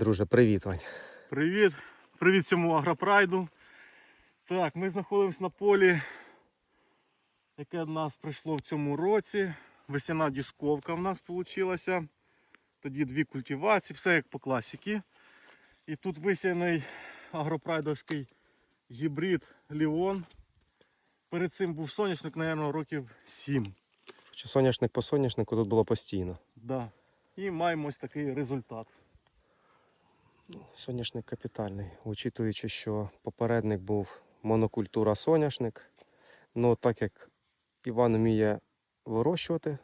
Друже, привіт, Вань. Привіт! Привіт цьому агропрайду. Так, ми знаходимося на полі, яке в нас прийшло в цьому році. Весняна дісковка в нас вийшла. Тоді дві культивації, все як по класіки. І тут висяний агропрайдовський гібрид Ліон. Перед цим був соняшник, мабуть, років 7. Чи соняшник по соняшнику тут було постійно. Да. І маємо ось такий результат. Соняшник капітальний, учитуючи, що попередник був монокультура соняшник. Ну, так як Іван вміє вирощувати,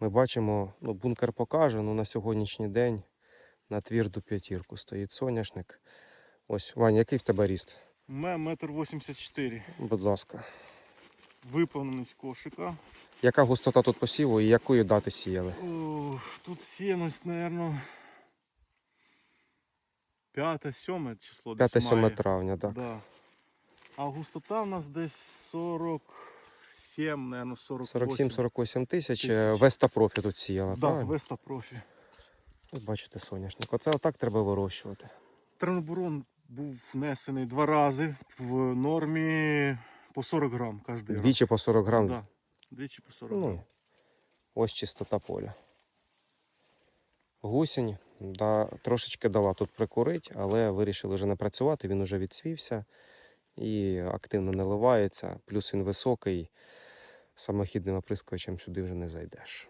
ми бачимо, ну, бункер покаже, ну на сьогоднішній день на тверду п'ятірку стоїть соняшник. Ось, Вань, який в тебе ріст? У мене метр 84. Будь ласка. Виповнений кошика. Яка густота тут посіву і якої дати сіяли? О, тут сіяність, мабуть, 5-7 число. 5-7 травня, так. Да. А густота у нас десь 47, мабуть, 48. 47-48 тисяч. Веста профі тут сіяла, Да, правильно? Веста профі. Ось бачите соняшник. Оце отак треба вирощувати. Тренобурон був внесений два рази в нормі по 40 грам кожен раз. Двічі по 40 грам. Да. Двічі по 40 грам. Ну, ось чистота поля. Гусінь да, трошечки дала тут прикурить, але вирішили вже не працювати, він уже відсвівся і активно наливається. Плюс він високий, самохідним оприскувачем сюди вже не зайдеш.